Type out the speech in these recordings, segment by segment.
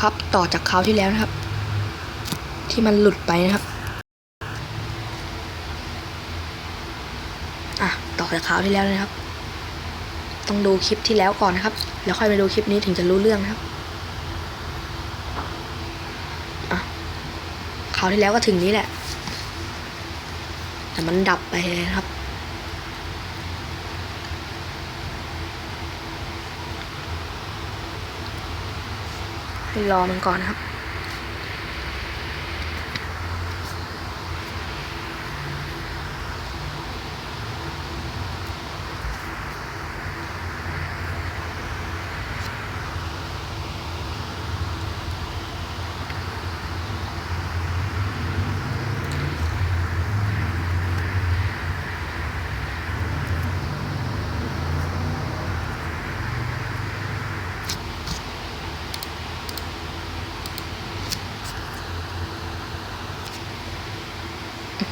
ครับ ต่อจากคราวที่แล้วนะครับ ที่มันหลุดไปนะครับ อะ ต่อจากคราวที่แล้วนะครับ ต้องดูคลิปที่แล้วก่อนนะครับ แล้วค่อยไปดูคลิปนี้ถึงจะรู้เรื่องนะครับอะคราวที่แล้วก็ถึงนี้แหละ แต่มันดับไปเลยนะครับ รอมันก่อนครับ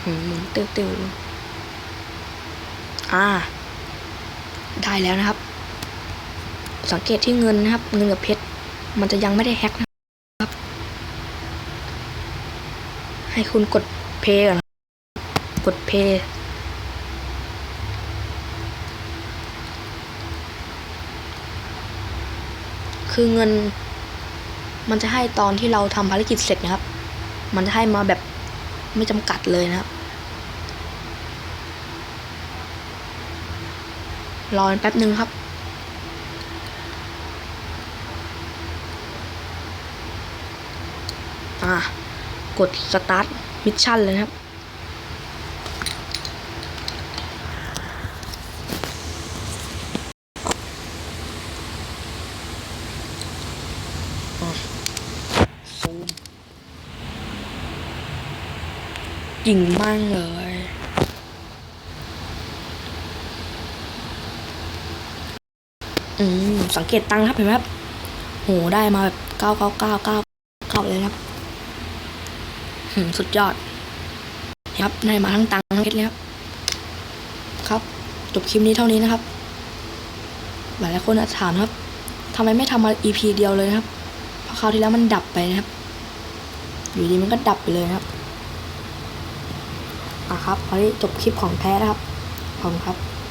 หือหมุนติ้วติ้วอ่า ได้แล้วนะครับ สังเกตที่เงินนะครับ เงินกับเพชร มันจะยังไม่ได้แฮ็กนะครับ ให้คุณกดเพย์ก่อนกดเพย์คือเงิน มันจะให้ตอนที่เราทำภารกิจเสร็จนะครับ มันจะให้มาแบบ ไม่จำกัดเลยนะครับรอแป๊บหนึ่งครับ อ่ากดสตาร์ทมิชชั่นเลยนะครับอะซูม ยิงมั่งเลย อืม สังเกตตังค์ครับเห็นไหมครับ โห ได้มาแบบเก้าเก้าเก้าเก้าเก้าเลยครับหืม สุดยอด ครับ ได้มาทั้งตังทั้งเพชรเลยครับ ครับ จบคลิปนี้เท่านี้นะครับ หลายหลายคนอาจถามครับทำไมไม่ทำมา EP เดียวเลยนะครับ เพราะคราวที่แล้วมันดับไปนะครับ อยู่ดีมันก็ดับไปเลยนะครับ อะครับคราวนี้จบคลิปของแท้นะครับขอบคุณครับ